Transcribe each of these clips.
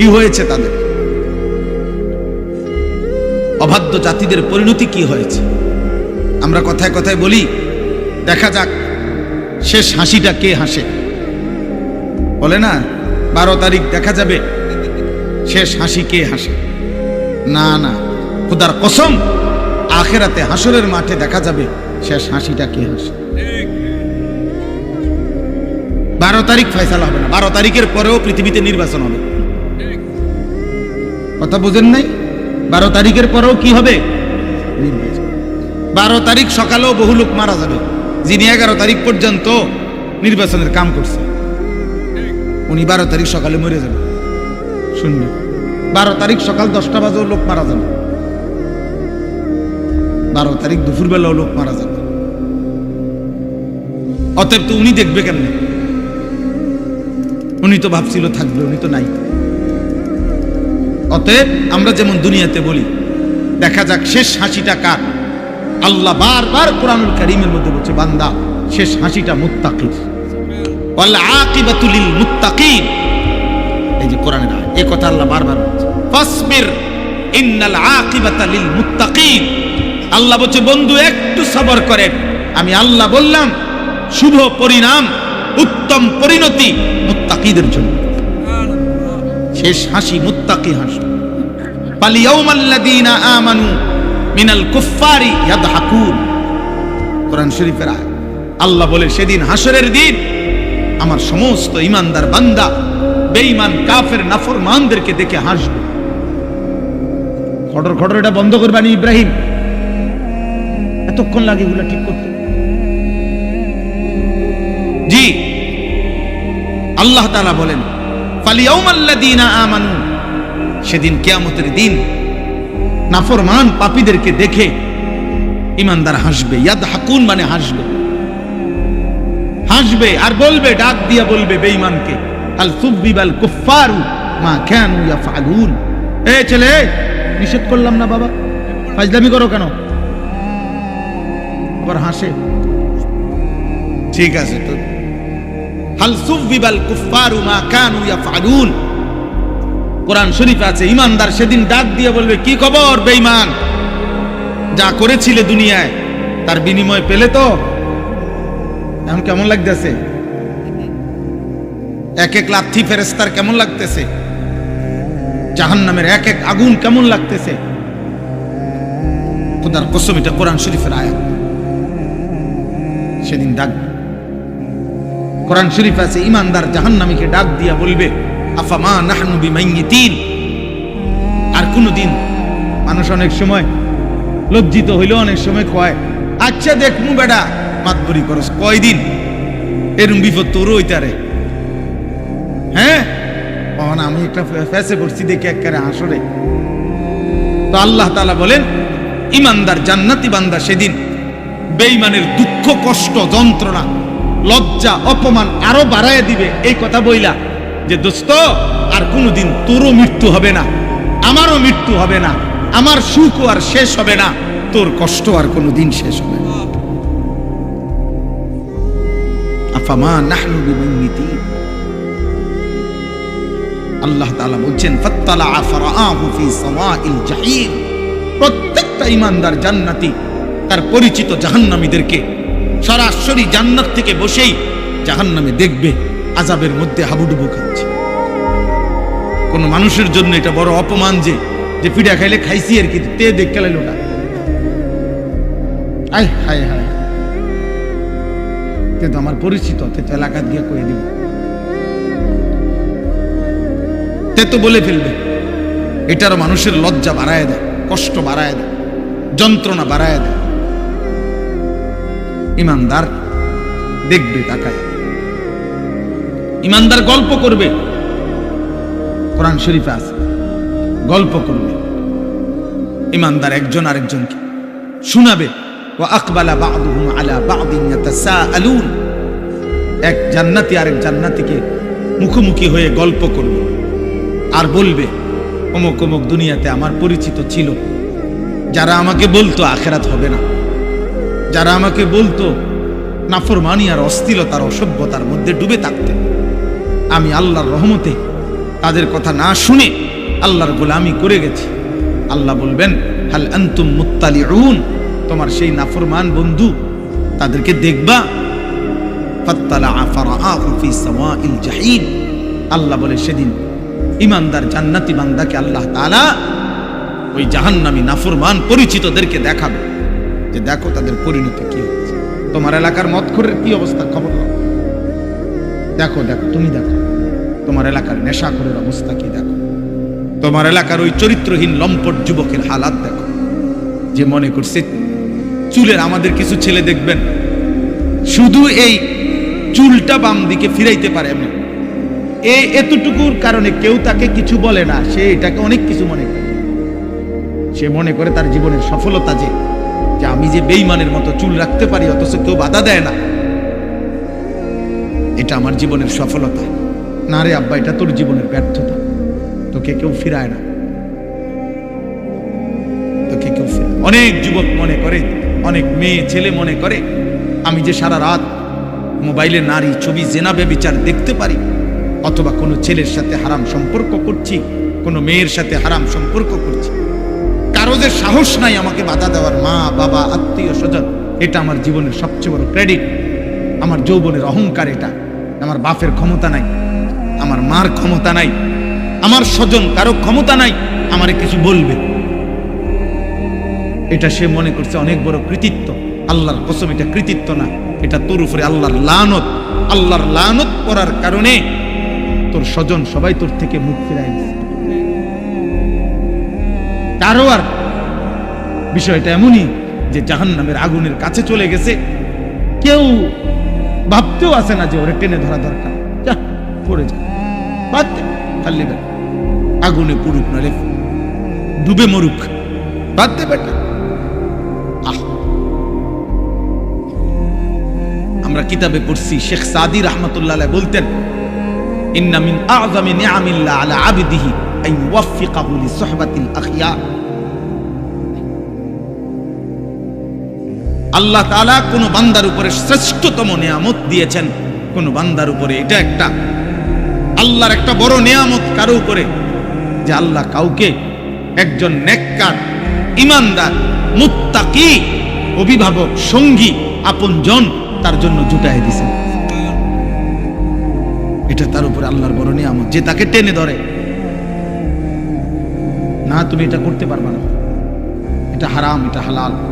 কি হয়েছে তাদের? অবাধ্য জাতিদের পরিণতি কি হয়েছে? আমরা কথায় কথায় বলি, দেখা যাক শেষ হাসিটা কে হাসে। বলে না, বারো তারিখ দেখা যাবে, শেষ হাসি কে হাসে। না না, খুদার কসম, আখেরাতে হাসরের মাঠে দেখা যাবে শেষ হাসিটা কে হাসে। বারো তারিখ ফয়সালা হবে না, বারো তারিখের পরেও পৃথিবীতে নির্বাচন হবে। কথা বুঝেন নাই? বারো তারিখের পরেও কি হবে? বারো তারিখ সকালেও বহু লোক মারা যাবে। যিনি এগারো তারিখ পর্যন্ত নির্বাচনের কাম করছে। উনি বারো তারিখ সকালে মরে যাবে। শূন্য বারো তারিখ সকাল দশটা বাজেও লোক মারা যাবে। বারো তারিখ দুপুরবেলাও লোক মারা যাবে। অতএব তো উনি দেখবে কেমনে? উনি তো ভাবছিল থাকবে, উনি তো নাই। অতএব আমরা যেমন দুনিয়াতে বলি, দেখা যাক শেষ হাসিটা কার। আল্লাহ বারবার কোরআনুল কারীমের মধ্যে বলছে, বান্দা, শেষ হাসিটা মুত্তাকির। ওয়াল আকিবাতু লিল মুত্তাকিন। এই যে কোরআনের এই কথা আল্লাহ বারবার বলছে। ফাসবির, ইন্নাল আকিবাতা লিল মুত্তাকিন। আল্লাহ বলছে, বন্ধু, একটু সবর করেন। আমি আল্লাহ বললাম, শুভ পরিণাম, উত্তম পরিণতি মুত্তাকিদের জন্য। শেষ হাসি মুত্তাকি হাসি। পালিয়াউমাল্লাযীনা আমানু মিনাল কুফফারি ইয়াদহাকুন। কোরআন শরীফের আল্লাহ বলে, সেদিন হাসরের দিন আমার সমস্ত ইমানদার বান্দা, বেঈমান, কাফের, নাফরমানদেরকে দেখে হাসবে। খটর খটর এটা বন্ধ করবানি ইব্রাহিম। এতক্ষণ লাগে এগুলো ঠিক করতে। জি, আল্লাহ তাআলা বলেন ফালিয়াউমাল্লাযীনা আমানু। সেদিন কিয়ামতের দিন নাফরমান পাপীদেরকে দেখে ইমানদার হাসবে ইয়াদ হাকুন মানে হাসবে। হাসবে আর বলবে, ডাক দিয়া বলবে বেঈমানকে, আল সুবিবাল কুফফারু মা কানু ইয়াফআলুন। এ ছেলে, নিষেধ করলাম না বাবা, ফাজলামি করো কেন? আবার হাসে। ঠিক আছে হাল সুবিবাল কুফফারু মা কানু ইয়াফআলুন। কোরআন শরীফে আছে, ইমানদার সেদিন ডাক দিয়ে বলবে, কি খবর, বেঈমান? যা করেছিলে দুনিয়ায়, তার বিনিময় পেলে তো? এখন কেমন লাগতেছে? এক এক লাথি ফেরেস্তার কেমন লাগতেছে? জাহান্নামের এক এক আগুন কেমন লাগতেছে? খোদার কসম, এটা কোরআন শরীফের আয়াত। সেদিন ডাক কোরআন শরীফ আছে, ইমানদার জাহান্নামীকে ডাক দিয়া বলবে, আফামা নাহনু বিমাইয়িতিন। আর কোনদিন মানুষ অনেক সময় লজ্জিত হইলেও অনেক সময় কয় আচ্ছা দেখ মু বেডা মাতবরি করস, কয়দিন? এরম বিপদ তোরও হইতারে। হ্যাঁ? তখন আমি একটা ফেসে পড়ছি দেখে একেবারে হাসরে। তো আল্লাহ তালা বলেন, ইমানদার জান্নাতি বান্দা সেদিন বেঈমানের দুঃখ, কষ্ট, যন্ত্রণা লজ্জা, অপমান আরও বাড়ায় দিবে। এই কথা বইলা যে, দোস্ত, আর কোনোদিন তোরও মৃত্যু হবে না, আমারও মৃত্যু হবে না, আমার সুখ আর শেষ হবে না, তোর কষ্ট আর কোনোদিন শেষ হবে আল্লাহ বলছেন প্রত্যেকটা ইমানদার জান্নাতি তার পরিচিত জাহান্নামীদেরকে সরাসরি জান্নাত থেকে বসেই জাহান্নামে দেখবে আজাবের মধ্যে হাবুডুবু খাচ্ছে। কোন মানুষের জন্য এটা বড় অপমান যে যে পিঠা খাইলে খাইছি আর কি, তে দেখ খেলাইল ওটা আয়, হায় হায়। কিন্তু আমার পরিচিত, তে তো এলাকাত দিব। তে তো বলে ফেলবে, এটারও মানুষের লজ্জা বাড়ায় দেয়, কষ্ট বাড়ায় দেয়, যন্ত্রণা বাড়ায় দেয়। ইমানদার দেখবে তাকায়। ইমানদার গল্প করবে। কোরআন শরীফে আছে। গল্প করবে। ইমানদার একজন আরেকজনকে শোনাবে। ও আকবালা বাদুহুম আলা বাদিন ইয়াতাসাআলুন। এক জান্নাতি আরেক জান্নাতিকে মুখোমুখি হয়ে গল্প করবে। আর বলবে, অমুক অমুক দুনিয়াতে আমার পরিচিত ছিল। যারা আমাকে বলতো আখেরাত হবে না। যারা আমাকে বলতো, নাফরমানি আর অস্থিরতার অসভ্যতার মধ্যে ডুবে থাকতেন। আমি আল্লাহর রহমতে তাদের কথা না শুনে আল্লাহর গোলামি করে গেছি। আল্লাহ বলবেন, হাল আন্তুম মুত্তালিউন? তোমার সেই নাফরমান বন্ধু তাদেরকে দেখবা। আল্লাহ বলে, সেদিন ইমানদার জান্নাতি বান্দাকে আল্লাহ তালা ওই জাহান্নামী নাফরমান পরিচিতদেরকে দেখাবে। যে দেখো তাদের পরিণতি কি হচ্ছে। তোমার এলাকার মতখরের কি অবস্থা খবর। দেখো দেখো, তুমি দেখো। তোমার এলাকার নেশাখোরের অবস্থা কি দেখো। তোমার এলাকার ওই চরিত্রহীন লম্পট যুবকের হালাত দেখো। যে মনে করছে, চুলের আমাদের কিছু ছেলে দেখবেন। শুধু এই চুলটা বাম দিকে ফিরাইতে পারে এমনি। এই এতটুকুর কারণে কেউ তাকে কিছু বলে না। সে এটাকে অনেক কিছু মনে করে। সে মনে করে তার জীবনের সফলতা যে যে আমি যে বেইমানের মতো চুল রাখতে পারি, অথচ কেউ বাধা দেয় না। এটা আমার জীবনের সফলতা। না রে আব্বা, এটা তোর জীবনের ব্যর্থতা। তোকে কেউ ফিরায় না। তোকে কেউ অনেক যুবক মনে করে, অনেক মেয়ে ছেলে মনে করে, আমি যে সারা রাত মোবাইলে নারী ছবি জেনাবে বিচার দেখতে পারি, অথবা কোনো ছেলের সাথে হারাম সম্পর্ক করছি, কোনো মেয়ের সাথে হারাম সম্পর্ক করছি। কারও যে সাহস নাই আমাকে বাধা দেওয়ার, মা, বাবা, আত্মীয়, স্বজন। এটা আমার জীবনের সবচেয়ে বড় ক্রেডিট আমার যৌবনের অহংকার এটা। আমার বাপের ক্ষমতা নাই। আমার মার ক্ষমতা নাই। আমার স্বজন কারও ক্ষমতা নাই। আমারে কিছু বলবে। এটা সে মনে করছে অনেক বড় কৃতিত্ব। আল্লাহর কসম, এটা কৃতিত্ব না। এটা তোর উপরে আল্লাহর লানত। আল্লাহর লানত করার কারণে তোর স্বজন সবাই তোর থেকে মুখ ফিরাই কারও আর বিষয়টা এমনই যে জাহান নামের আগুনের কাছে চলে গেছে। কেউ ভাবতেও আসে না যে ওরে টেনে ধরা দরকার। পড়ে যা। বাদ দে, খালি বেটা। আগুনে পুড়ুক নালে ডুবে মরুক। বাদ দে বেটা। আমরা কিতাবে পড়ছি শেখ সাদি রহমতুল্লাহ বলতেন ইন্না মিন আযমি নিআমিল্লাহ আলা আবদিহি আন ইউওয়াফিকাহু লিসুহবাতিল আখিয়া। আল্লাহ তালা কোনো বান্দার উপরে শ্রেষ্ঠতম নিয়ামত দিয়েছেন। কোন বান্দার উপরে এটা একটা। আল্লাহর একটা বড় নিয়ামত কারও উপরে? যে আল্লাহ কাউকে একজন নেককার, ইমানদার, মুত্তাকি, অভিভাবক, সঙ্গী, আপনজন তার জন্য জুটাই দিছে এটা তার উপরে আল্লাহর বড় নিয়ামত। যে তাকে টেনে ধরে। না, তুমি এটা করতে পারবা না। এটা হারাম, এটা হালাল।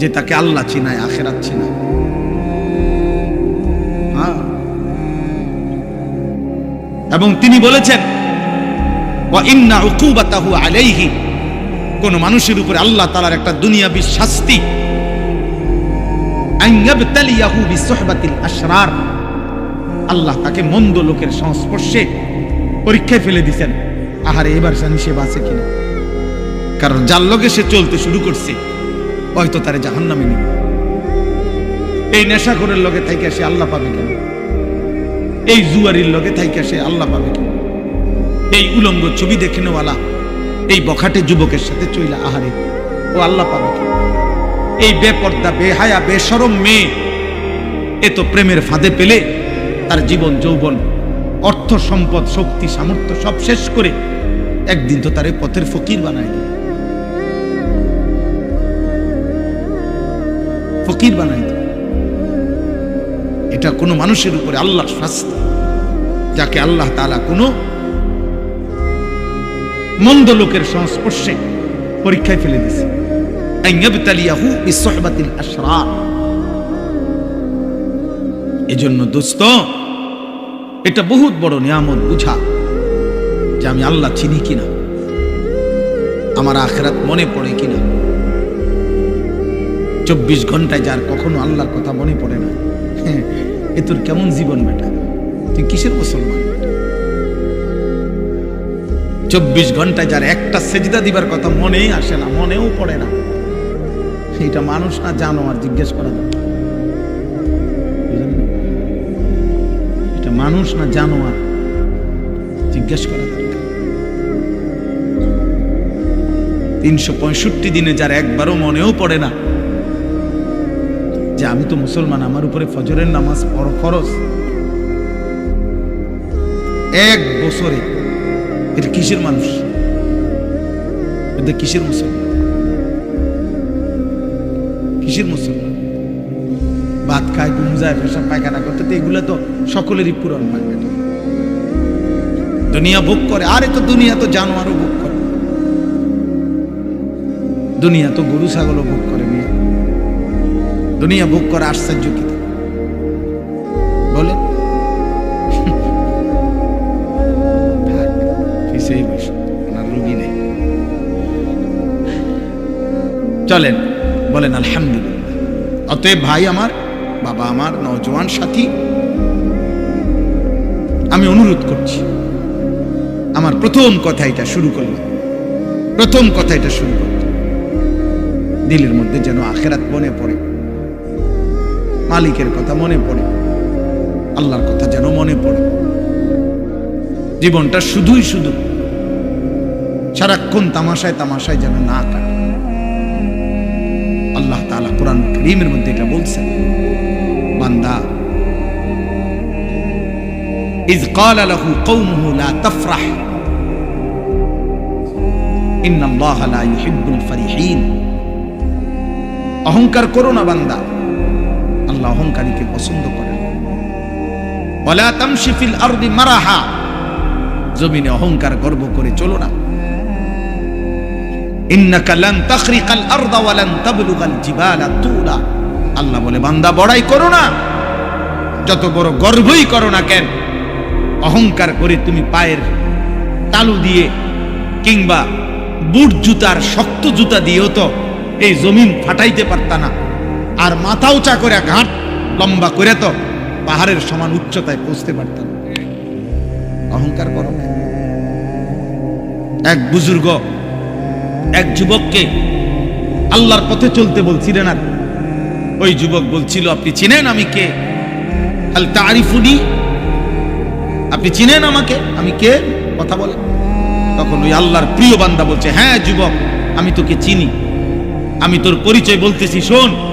যে তাকে আল্লাহ চিনায়, আখেরাত চিনায়। হ্যাঁ। এবং তিনি বলেছেন ইন্না উকুবাতাহু আলাইহি কোন মানুষের উপরে আল্লাহ তাআলার একটা দুনিয়াবি শাস্তি। আশরার। আল্লাহ তাকে মন্দ লোকের সংস্পর্শে পরীক্ষায় ফেলে দিছেন। আহারে, এবার জানি সে বাঁচে কিনা। কারণ যার লগে সে চলতে শুরু করছে হয়তো তারে জাহান্নামে নিবে এই নেশা নেশাখোরের লগে থাইকে সে আল্লাহ পাবে কেন? এই জুয়ারির লগে থাইকে সে আল্লাহ পাবে কেন? এই উলঙ্গ ছবি দেখে নেওয়ালা, এই বখাটে যুবকের সাথে চইলা আহারে, ও আল্লাহ পাবে কেন? এই বেপর্দা, বেহায়া বেসরম মেয়ে, এ তো প্রেমের ফাঁদে পেলে তার জীবন, যৌবন, অর্থ, সম্পদ, শক্তি, সামর্থ্য সব শেষ করে একদিন তো তার পথের ফকির বানায় দিবে। ফকির বানাই দিবে এটা কোনো মানুষের উপরে আল্লাহর শাস্তি, যাকে আল্লাহ তাআলা কোনো মন্দ লোকের সংস্পর্শে পরীক্ষায় ফেলে দিছে এজন্য দোস্ত, এটা বহুত বড় নিয়ামত বুঝা যে আমি আল্লাহ চিনি কিনা, আমার আখেরাত মনে পড়ে কিনা। চব্বিশ ঘন্টায় যার কখনো আল্লাহর কথা মনে পড়ে না। হ্যাঁ, এ তোর কেমন জীবন বেটা? তুই কিসের মুসলমান? চব্বিশ ঘন্টায় যার একটা সেজদা দিবার কথা মনেই আসে না মনেও পড়ে না। এটা মানুষ না জানো আর জিজ্ঞেস করা এটা মানুষ না জানোয়ার জিজ্ঞেস করা তিনশো পঁয়ষট্টি দিনে যার একবারও মনেও পড়ে না যে আমি তো মুসলমান, আমার উপরে ফজরের নামাজ ফরজ। এক বছরে, এটা কিসের মানুষ? কিসের মুসলমান? কিসের মুসলমান? ভাত খায়, ঘুম যায়, পেশাব, পায়খানা করতে, তো এগুলো তো সকলেরই পূরণ হয় দুনিয়া ভোগ করে, আরে তো দুনিয়া তো জানোয়ারও ভোগ করে। দুনিয়া তো গরু, ছাগলও ভোগ করে, মেয়ে। দুনিয়া ভোগ করে আশ্চর্য কি? বলেন। নেই। চলেন, বলেন, আলহামদুলিল্লাহ। অতএব ভাই আমার, বাবা আমার, নওজোয়ান সাথী, আমি অনুরোধ করছি। আমার প্রথম কথা এটা শুরু করলাম। প্রথম কথা এটা শুরু করলাম। দিলের মধ্যে যেন আখেরাত মনে পড়ে। মালিকের কথা মনে পড়ে আল্লাহর কথা যেন মনে পড়ে জীবনটা শুধুই শুধু সারাক্ষণ তামাশায় তামাশায় যেন না কাটে আল্লাহ তাআলা কোরআন করিমের মধ্যে এটা বলছেন বান্দা إذ قال له قومه لا تفرح إن الله لا يحب الفرحين অহংকার করো না বান্দা আল্লাহ অহংকারীকে পছন্দ করেন। মারাহা। জমিনে অহংকার গর্ব করে চলো না। আল্লাহ বলে, বান্দা বড়াই করো না। যত বড় গর্বই করো না কেন, অহংকার করে তুমি পায়ের তালু দিয়ে কিংবা বুট জুতার শক্ত জুতা দিয়েও তো এই জমিন ফাটাইতে পারতা না। আর মাথা উঁচা করে ঘাট লম্বা করে তো পাহাড়ের সমান উচ্চতায় পৌঁছতে পারতাম। অহংকার করো এক বুজুর্গ, এক যুবককে আল্লাহর পথে চলতে বলছিলেন আর ওই যুবক বলছিল, আপনি চিনেন আমি কে? আল তারিফুনি। আপনি চিনেন আমাকে? আমি কে? কথা বলে। তখন ওই আল্লাহর প্রিয় বান্দা বলছে হ্যাঁ যুবক, আমি তোকে চিনি। আমি তোর পরিচয় বলতেছি, শোন।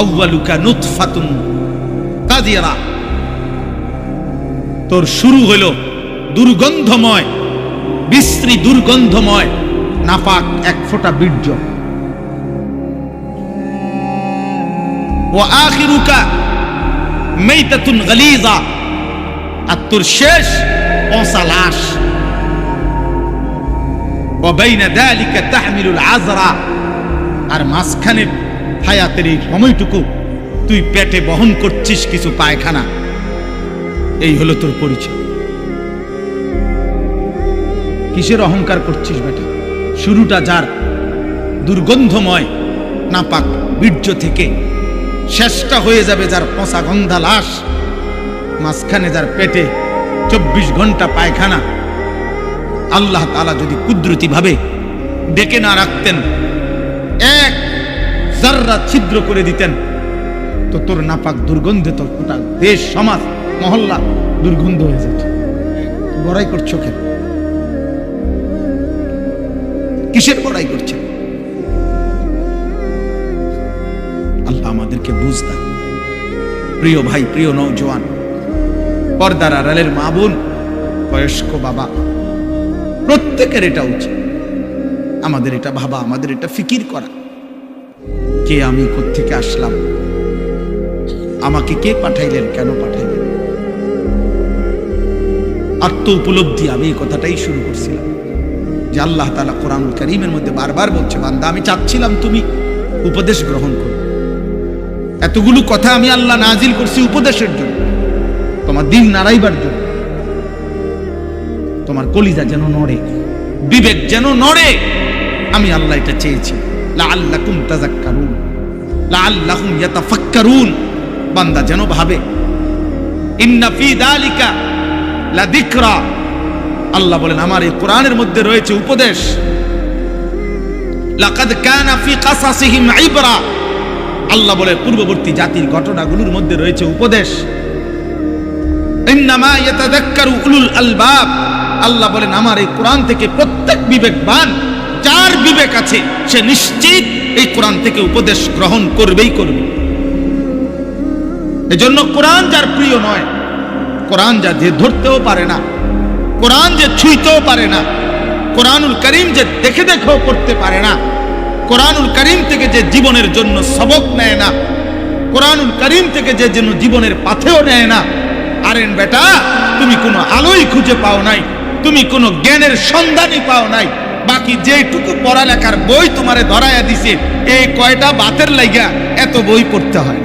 আউ্বালুকা নুতফাতুন কাদিয়ারা তোর শুরু হলো দুর্গন্ধময় বিশ্রী দুর্গন্ধময় নাপাক এক ফোঁটা বীর্য ও আখিরুকা মেইতাতুন গালিজা আর তোর শেষ পচা লাশ وبين ذلك تحمل العذرا আর মাঝখানে হায়াতের এই সময়টুকু তুই পেটে বহন করছিস কিছু পায়খানা। এই হলো তোর পরিচয়। কিসের অহংকার করছিস বেটা? শুরুটা যার দুর্গন্ধময়, নাপাক বীর্য থেকে, শেষটা হয়ে যাবে যার পচা গন্ধা লাশ, মাঝখানে যার পেটে চব্বিশ ঘণ্টা পায়খানা। আল্লাহ তালা যদি কুদরতি ভাবে ডেকে না রাখতেন, এক জাররা ছিদ্র করে দিতেন। তো তোর নাপাক দুর্গন্ধে তোর গোটা দেশ, সমাজ, মহল্লা দুর্গন্ধ হয়ে যেত। বড়াই করছ কেন? কিসের বড়াই করছেন? আল্লাহ আমাদেরকে বুঝতাম প্রিয় ভাই, প্রিয় নৌজওয়ান পর্দার আড়ালের মা বোন, বয়স্ক বাবা, প্রত্যেকের এটা উচিত। আমাদের এটা ভাবা, আমাদের এটা ফিকির করা। কে আমি থেকে আসলাম? আমাকে কে পাঠাইলেন? কেন পাঠাইলেন? আত্ম উপলব্ধি আমি এই কথাটাই শুরু করছিলাম যে আল্লাহ তালা কোরআন করিমের মধ্যে বারবার বলছে, বান্দা, আমি চাচ্ছিলাম তুমি উপদেশ গ্রহণ করো। এতগুলো কথা আমি আল্লাহ নাজিল করছি উপদেশের জন্য, তোমার দিন নাড়াইবার জন্য। তোমার কলিজা যেন নড়ে, বিবেক যেন নড়ে, আমি আল্লাহ এটা চেয়েছি। লাআল্লাকুম তাযাক্কারুন। লাআল্লাহুম ইয়াতাফাক্কারুন। বান্দা যেন ভাবে, ইন্না ফি যালিকা লাযিকরা। আল্লাহ বলেন, আমার এই কোরআনের মধ্যে রয়েছে উপদেশ, লাকাদ কানা ফি কাসাসিহিম ইবরা। আল্লাহ বলে, পূর্ববর্তী জাতির ঘটনাগুলোর মধ্যে রয়েছে উপদেশ, ইন্নামা ইয়াতাযাক্কারু উলুল আলবাব। আল্লাহ বলেন, আমার এই কোরআন থেকে প্রত্যেক বিবেকবান, যার বিবেক আছে সে নিশ্চিত এই কোরআন থেকে উপদেশ গ্রহণ করবেই করবে। এজন্য কোরআন যার প্রিয় নয়, কোরআন যা যে ধরতেও পারে না, কোরআন যে ছুঁইতেও পারে না, কোরআনুল করিম যে দেখে দেখেও করতে পারে না, কোরআনুল করিম থেকে যে জীবনের জন্য সবক নেয় না, কোরআনুল করিম থেকে যে যেন জীবনের পাথেও নেয় না আরেন বেটা, তুমি কোনো আলোই খুঁজে পাও নাই, তুমি কোনো জ্ঞানের সন্ধানই পাও নাই বাকি যেটুকু পড়ালেখার বই তোমারে ধরাইয়া দিছে, এই কয়টা বাতের লাইগা এত বই পড়তে হয়?